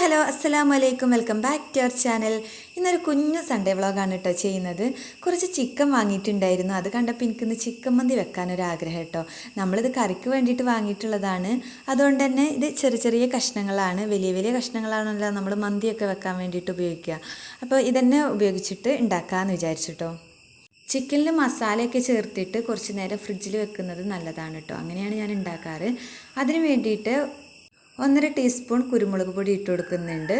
Hello അസ്സലാമു അലൈക്കും welcome back to our channel. ഇന്നൊരു കുഞ്ഞു സൺഡേ വ്ളോഗാണ് കേട്ടോ ചെയ്യുന്നത്. കുറച്ച് ചിക്കൻ വാങ്ങിയിട്ടുണ്ടായിരുന്നു. അത് കണ്ടപ്പോൾ എനിക്കിന്ന് ചിക്കൻ മന്തി വെക്കാനൊരു ആഗ്രഹം കേട്ടോ നമ്മളിത് കറിക്ക് വേണ്ടിയിട്ട് വാങ്ങിയിട്ടുള്ളതാണ്. അതുകൊണ്ട് തന്നെ ഇത് ചെറിയ ചെറിയ കഷ്ണങ്ങളാണ്. വലിയ വലിയ കഷ്ണങ്ങളാണല്ലോ നമ്മൾ മന്തിയൊക്കെ വെക്കാൻ വേണ്ടിയിട്ട് ഉപയോഗിക്കുക. അപ്പോൾ ഇതന്നെ ഉപയോഗിച്ചിട്ട് ഉണ്ടാക്കാമെന്ന് വിചാരിച്ചിട്ടോ ചിക്കനിൽ മസാലയൊക്കെ ചേർത്തിട്ട് കുറച്ച് നേരം ഫ്രിഡ്ജിൽ വെക്കുന്നത് നല്ലതാണ് കേട്ടോ അങ്ങനെയാണ് ഞാൻ ഉണ്ടാക്കാറ്. അതിന് വേണ്ടിയിട്ട് ഒന്നര ടീസ്പൂൺ കുരുമുളക് പൊടി ഇട്ട് കൊടുക്കുന്നുണ്ട്.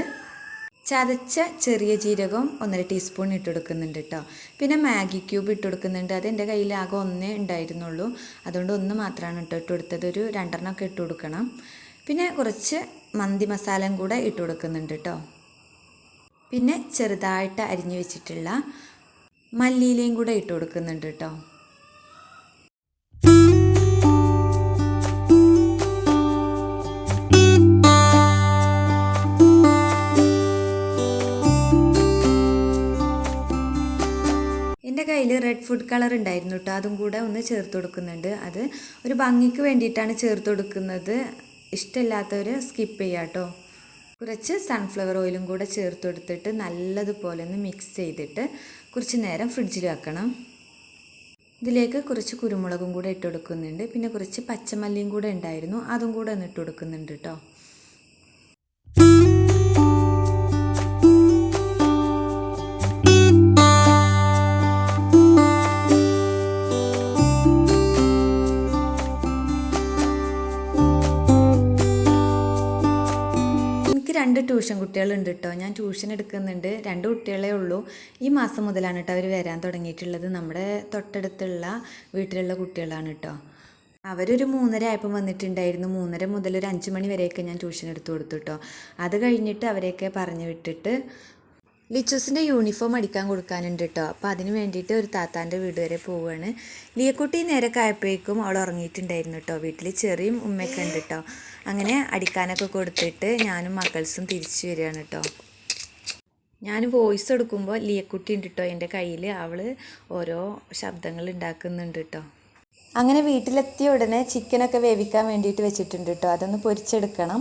ചതച്ച ചെറിയ ജീരകം ഒന്നര ടീസ്പൂൺ ഇട്ട് കൊടുക്കുന്നുണ്ട് കേട്ടോ പിന്നെ മാഗി ക്യൂബ് ഇട്ട് കൊടുക്കുന്നുണ്ട്. അത് എന്റെ കയ്യിൽ ആകെ ഒന്നേ ഉണ്ടായിരുന്നുള്ളൂ. അതുകൊണ്ട് ഒന്ന് മാത്രമാണ് കേട്ടോ ഇട്ട് കൊടുത്തത്. ഒരു രണ്ടെണ്ണമൊക്കെ ഇട്ട് കൊടുക്കണം. പിന്നെ കുറച്ച് മന്തി മസാലയും കൂടെ ഇട്ട് കൊടുക്കുന്നുണ്ട് കേട്ടോ പിന്നെ ചെറുതായിട്ട് അരിഞ്ഞു വെച്ചിട്ടുള്ള മല്ലിയിലയും കൂടെ ഇട്ട് കൊടുക്കുന്നുണ്ട് കേട്ടോ റെഡ് ഫുഡ് കളർ ഉണ്ടായിരുന്നു കേട്ടോ അതും കൂടെ ഒന്ന് ചേർത്ത് കൊടുക്കുന്നുണ്ട്. അത് ഒരു ഭംഗിക്ക് വേണ്ടിയിട്ടാണ് ചേർത്ത് കൊടുക്കുന്നത്. ഇഷ്ടമില്ലാത്തവർ സ്കിപ്പ് ചെയ്യാം കേട്ടോ കുറച്ച് സൺഫ്ലവർ ഓയിലും കൂടെ ചേർത്ത് കൊടുത്തിട്ട് നല്ലതുപോലെ ഒന്ന് മിക്സ് ചെയ്തിട്ട് കുറച്ച് നേരം ഫ്രിഡ്ജിൽ വെക്കണം. ഇതിലേക്ക് കുറച്ച് കുരുമുളകും കൂടെ ഇട്ട് കൊടുക്കുന്നുണ്ട്. പിന്നെ കുറച്ച് പച്ചമല്ലിയും കൂടെ ഉണ്ടായിരുന്നു. അതും കൂടെ ഒന്ന് ഇട്ട് കൊടുക്കുന്നുണ്ട് കേട്ടോ രണ്ട് ട്യൂഷൻ കുട്ടികളുണ്ട് കേട്ടോ ഞാൻ ട്യൂഷൻ എടുക്കുന്നുണ്ട്. രണ്ട് കുട്ടികളെ ഉള്ളൂ. ഈ മാസം മുതലാണ് കേട്ടോ അവർ വരാൻ തുടങ്ങിയിട്ടുള്ളത്. നമ്മുടെ തൊട്ടടുത്തുള്ള വീട്ടിലുള്ള കുട്ടികളാണ് കേട്ടോ അവരൊരു മൂന്നര ആയപ്പം വന്നിട്ടുണ്ടായിരുന്നു. മൂന്നര മുതൽ ഒരു അഞ്ച് മണി വരെയൊക്കെ ഞാൻ ട്യൂഷൻ എടുത്തു കൊടുത്തു കേട്ടോ അത് കഴിഞ്ഞിട്ട് അവരെയൊക്കെ പറഞ്ഞു വിട്ടിട്ട് ലിച്ചൂസിന്റെ യൂണിഫോം അടിക്കാൻ കൊടുക്കാനുണ്ട് കേട്ടോ അപ്പോൾ അതിന് വേണ്ടിയിട്ട് ഒരു താത്താന്റെ വീട് വരെ പോവുകയാണ് ലിയക്കുട്ടി നേരെ കായപ്പോഴേക്കും അവൾ ഉറങ്ങിയിട്ടുണ്ടായിരുന്നു കേട്ടോ വീട്ടിൽ ചെറിയും ഉമ്മയൊക്കെ ഉണ്ട് കേട്ടോ അങ്ങനെ അടിക്കാനൊക്കെ കൊടുത്തിട്ട് ഞാനും മക്കൾസും തിരിച്ചു വരികയാണ് കേട്ടോ ഞാൻ വോയിസ് എടുക്കുമ്പോൾ ലിയക്കുട്ടി ഉണ്ട് കേട്ടോ എന്റെ കയ്യിൽ അവൾ ഓരോ ശബ്ദങ്ങൾ ഉണ്ടാക്കുന്നുണ്ട് കേട്ടോ അങ്ങനെ വീട്ടിലെത്തിയ ഉടനെ ചിക്കനൊക്കെ വേവിക്കാൻ വേണ്ടിയിട്ട് വെച്ചിട്ടുണ്ട് കേട്ടോ അതൊന്ന് പൊരിച്ചെടുക്കണം.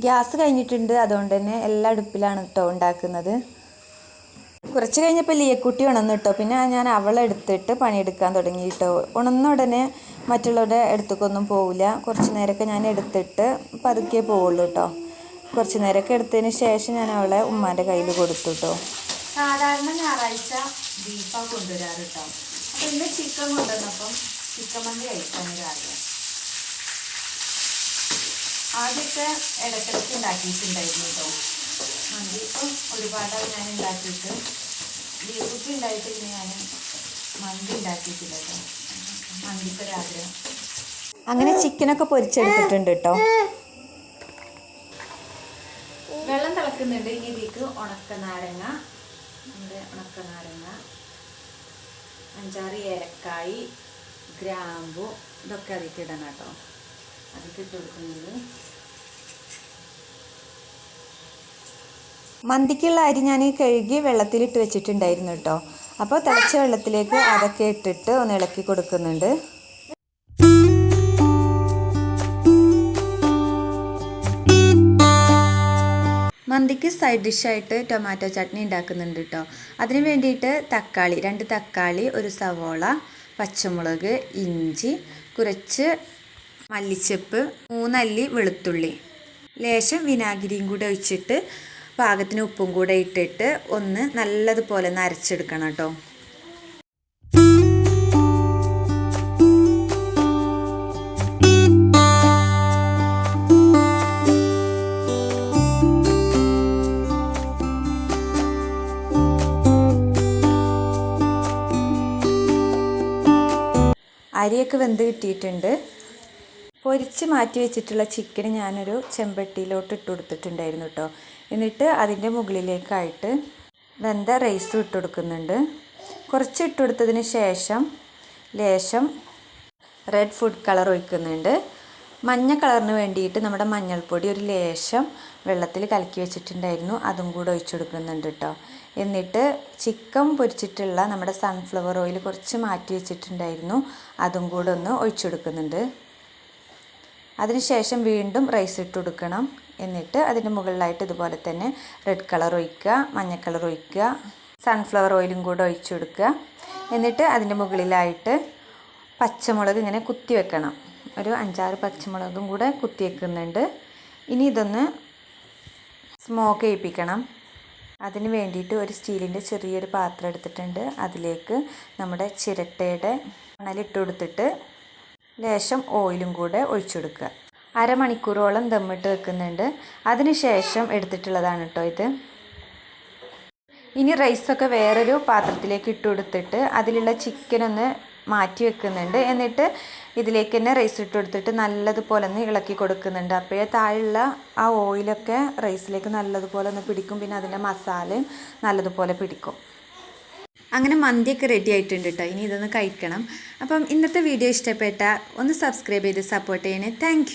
ഗ്യാസ് കഴിഞ്ഞിട്ടുണ്ട്. അതുകൊണ്ട് തന്നെ എല്ലാ അടുപ്പിലാണ് കേട്ടോ ഉണ്ടാക്കുന്നത്. കുറച്ച് കഴിഞ്ഞപ്പോൾ ലിയക്കുട്ടി ഉണന്നു കേട്ടോ പിന്നെ ഞാൻ അവളെ എടുത്തിട്ട് പണിയെടുക്കാൻ തുടങ്ങി കേട്ടോ ഉണന്ന ഉടനെ മറ്റുള്ളവരുടെ അടുത്തേക്കൊന്നും പോവില്ല. കുറച്ച് നേരമൊക്കെ ഞാൻ എടുത്തിട്ട് പതുക്കെ പോവുള്ളൂ കേട്ടോ കുറച്ച് നേരമൊക്കെ എടുത്തതിന് ശേഷം ഞാൻ അവളെ ഉമ്മാന്റെ കയ്യിൽ കൊടുത്തു കേട്ടോ സാധാരണ ഞായറാഴ്ച ദീപം കൊണ്ടുവരാറ് കേട്ടോ അപ്പം ചിക്കൻ കൊണ്ടുവന്നപ്പം ചിക്കൻ മന്തി കഴിക്കാൻ രാവിലെ ആദ്യമൊക്കെ ഇടയ്ക്കിടയ്ക്ക് ഉണ്ടാക്കിയിട്ടുണ്ടായിരുന്നു കേട്ടോ മന്തി ഇപ്പം ഒരുപാട് ഞാൻ ഉണ്ടാക്കിയിട്ട് ബീഫുട്ടി ഉണ്ടായിട്ടില്ല ഞാൻ മന്തി ഉണ്ടാക്കിയിട്ടില്ല കേട്ടോ. മന്തിക്കൊരാഗ്രഹം. അങ്ങനെ ചിക്കനൊക്കെ പൊരിച്ചെടുത്തിട്ടുണ്ട് കേട്ടോ. വെള്ളം തിളക്കുന്നുണ്ട്. ഇനി ഇതിലേക്ക് ഉണക്ക നാരങ്ങ. നമ്മുടെ ഉണക്ക നാരങ്ങ. അഞ്ചാറ് ഏലക്കായി ഗ്രാമ്പു ഇതൊക്കെ അതിലേക്ക് ഇടണം കേട്ടോ. അതിലേക്ക് ഇട്ട് കൊടുക്കുന്നത് മന്തിക്കുള്ള അരി ഞാൻ കഴുകി വെള്ളത്തിലിട്ട് വെച്ചിട്ടുണ്ടായിരുന്നു കേട്ടോ. അപ്പോൾ തിളച്ച വെള്ളത്തിലേക്ക് അതൊക്കെ ഇട്ടിട്ട് ഒന്ന് ഇളക്കി കൊടുക്കുന്നുണ്ട്. മന്തിക്ക് സൈഡ് ഡിഷായിട്ട് ടൊമാറ്റോ ചട്നി ഉണ്ടാക്കുന്നുണ്ട് കേട്ടോ. അതിന് വേണ്ടിയിട്ട് തക്കാളി രണ്ട് തക്കാളി ഒരു സവോള പച്ചമുളക് ഇഞ്ചി കുറച്ച് മല്ലിച്ചപ്പ് മൂന്നല്ലി വെളുത്തുള്ളി. ലേശം വിനാഗിരിയും കൂടെ ഒഴിച്ചിട്ട് പാകത്തിന് ഉപ്പും കൂടെ ഇട്ടിട്ട് ഒന്ന് നല്ലതുപോലെ ഒന്ന് അരച്ചെടുക്കണം കേട്ടോ. അരിയൊക്കെ വെന്ത് കിട്ടിയിട്ടുണ്ട്. പൊരിച്ച് മാറ്റി വെച്ചിട്ടുള്ള ചിക്കൻ ഞാനൊരു ചെമ്പട്ടിയിലോട്ട് ഇട്ട് കൊടുത്തിട്ടുണ്ടായിരുന്നു കേട്ടോ എന്നിട്ട് അതിന്റെ മുകളിലേക്കായിട്ട് വെന്ത റൈസ് ഇട്ട് കൊടുക്കുന്നുണ്ട്. കുറച്ച് ഇട്ട് കൊടുത്തതിന് ശേഷം ലേശം റെഡ് ഫുഡ് കളർ ഒഴിക്കുന്നുണ്ട്. മഞ്ഞ കളറിന് വേണ്ടിയിട്ട് നമ്മുടെ മഞ്ഞൾപ്പൊടി ഒരു ലേശം വെള്ളത്തിൽ കലക്കി വെച്ചിട്ടുണ്ടായിരുന്നു. അതും കൂടെ ഒഴിച്ചു കൊടുക്കുന്നുണ്ട് കേട്ടോ എന്നിട്ട് ചിക്കൻ പൊരിച്ചിട്ടുള്ള നമ്മുടെ സൺഫ്ലവർ ഓയിൽ കുറച്ച് മാറ്റി വെച്ചിട്ടുണ്ടായിരുന്നു. അതും കൂടെ ഒന്ന് ഒഴിച്ചു കൊടുക്കുന്നുണ്ട്. അതിനുശേഷം വീണ്ടും റൈസ് ഇട്ട് കൊടുക്കണം. എന്നിട്ട് അതിന്റെ മുകളിലായിട്ട് ഇതുപോലെ തന്നെ റെഡ് കളർ ഒഴിക്കുക മഞ്ഞ കളർ ഒഴിക്കുക സൺഫ്ലവർ ഓയിലും കൂടെ ഒഴിച്ചു കൊടുക്കുക. എന്നിട്ട് അതിന്റെ മുകളിലായിട്ട് പച്ചമുളക് ഇങ്ങനെ കുത്തി വെക്കണം. ഒരു അഞ്ചാറ് പച്ചമുളകും കൂടെ കുത്തി വെക്കുന്നുണ്ട്. ഇനി ഇതൊന്ന് സ്മോക്ക് ചെയ്യിപ്പിക്കണം. അതിന് വേണ്ടിയിട്ട് ഒരു സ്റ്റീലിന്റെ ചെറിയൊരു പാത്രം എടുത്തിട്ടുണ്ട്. അതിലേക്ക് നമ്മുടെ ചിരട്ടയുടെ മണലിട്ട് കൊടുത്തിട്ട് ലേശം ഓയിലും കൂടെ ഒഴിച്ചെടുക്കുക. അരമണിക്കൂറോളം ദമ്മിട്ട് വെക്കുന്നുണ്ട്. അതിനുശേഷം എടുത്തിട്ടുള്ളതാണ് കേട്ടോ ഇത്. ഇനി റൈസൊക്കെ വേറൊരു പാത്രത്തിലേക്ക് ഇട്ട് കൊടുത്തിട്ട് അതിലുള്ള ചിക്കനൊന്ന് മാറ്റി വെക്കുന്നുണ്ട്. എന്നിട്ട് ഇതിലേക്ക് തന്നെ റൈസ് ഇട്ട് കൊടുത്തിട്ട് നല്ലതുപോലെ ഒന്ന് ഇളക്കി കൊടുക്കുന്നുണ്ട്. അപ്പോഴേ താഴെയുള്ള ആ ഓയിലൊക്കെ റൈസിലേക്ക് നല്ലതുപോലെ ഒന്ന് പിടിക്കും. പിന്നെ അതിന്റെ മസാലയും നല്ലതുപോലെ പിടിക്കും. അങ്ങനെ മന്തിയൊക്കെ റെഡി ആയിട്ടുണ്ട് കേട്ടോ ഇനി ഇതൊന്ന് കഴിക്കണം. അപ്പം ഇന്നത്തെ വീഡിയോ ഇഷ്ടപ്പെട്ട ഒന്ന് സബ്സ്ക്രൈബ് ചെയ്ത് സപ്പോർട്ട് ചെയ്യണേ. താങ്ക്